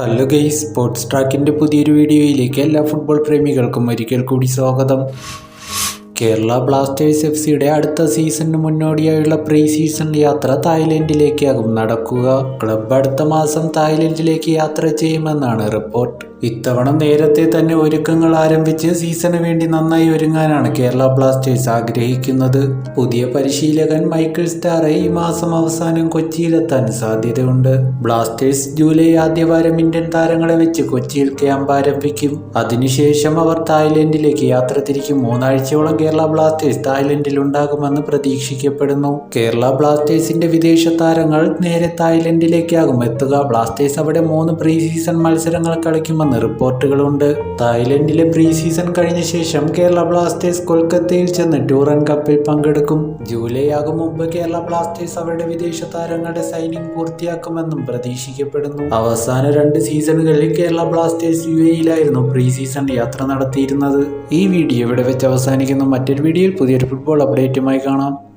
Hello guys sports ട്രാക്കിന്റെ പുതിയൊരു വീഡിയോയിലേക്ക് എല്ലാ ഫുട്ബോൾ പ്രേമികൾക്കും ഒരിക്കൽ കൂടി സ്വാഗതം. കേരള ബ്ലാസ്റ്റേഴ്സ് എഫ് സിയുടെ അടുത്ത സീസണിന് മുന്നോടിയായുള്ള പ്രീ സീസൺ യാത്ര തായ്ലൻഡിലേക്കാകും. നടക്കുക. ക്ലബ് അടുത്ത മാസം തായ്ലൻഡിലേക്ക് യാത്ര ചെയ്യുമെന്നാണ് റിപ്പോർട്ട് ഇത്തവണ നേരത്തെ തന്നെ ഒരുക്കങ്ങൾ ആരംഭിച്ച് സീസണ് വേണ്ടി നന്നായി ഒരുങ്ങാനാണ് കേരള ബ്ലാസ്റ്റേഴ്സ് ആഗ്രഹിക്കുന്നത്. പുതിയ പരിശീലകൻ മൈക്കിൾ സ്റ്റാറെ ഈ മാസം അവസാനം കൊച്ചിയിലെത്താൻ സാധ്യതയുണ്ട്. ബ്ലാസ്റ്റേഴ്സ് ജൂലൈ ആദ്യവാരം ഇന്ത്യൻ താരങ്ങളെ വെച്ച് കൊച്ചിയിൽ ക്യാമ്പ് ആരംഭിക്കും. അതിനുശേഷം അവർ തായ്ലൻഡിലേക്ക് യാത്ര തിരിക്കും. മൂന്നാഴ്ചയോളം കേരള ബ്ലാസ്റ്റേഴ്സ് തായ്ലൻഡിൽ ഉണ്ടാകുമെന്ന് പ്രതീക്ഷിക്കപ്പെടുന്നു. കേരള ബ്ലാസ്റ്റേഴ്സിന്റെ വിദേശ താരങ്ങൾ നേരെ തായ്ലൻഡിലേക്കാകും എത്തുക. ബ്ലാസ്റ്റേഴ്സ് അവിടെ മൂന്ന് പ്രീ സീസൺ മത്സരങ്ങൾ കളിക്കുമെന്ന് റിപ്പോർട്ടുകളുണ്ട്. തായ്ലൻഡിലെ പ്രീ സീസൺ കഴിഞ്ഞ ശേഷം കേരള ബ്ലാസ്റ്റേഴ്സ് കൊൽക്കത്തയിൽ ചെന്ന് ടൂറൻ കപ്പിൽ പങ്കെടുക്കും. ജൂലൈ ആകും മുമ്പ് കേരള ബ്ലാസ്റ്റേഴ്സ് അവരുടെ വിദേശ താരങ്ങളുടെ സൈനിങ് പൂർത്തിയാക്കുമെന്നും പ്രതീക്ഷിക്കപ്പെടുന്നു. അവസാന രണ്ട് സീസണുകളിൽ കേരള ബ്ലാസ്റ്റേഴ്സ് യു എയിലായിരുന്നു പ്രീ സീസൺ യാത്ര നടത്തിയിരുന്നത്. ഈ വീഡിയോ ഇവിടെ വെച്ച് അവസാനിക്കുന്നു. മറ്റൊരു വീഡിയോയിൽ പുതിയൊരു ഫുട്ബോൾ അപ്ഡേറ്റുമായി കാണാം.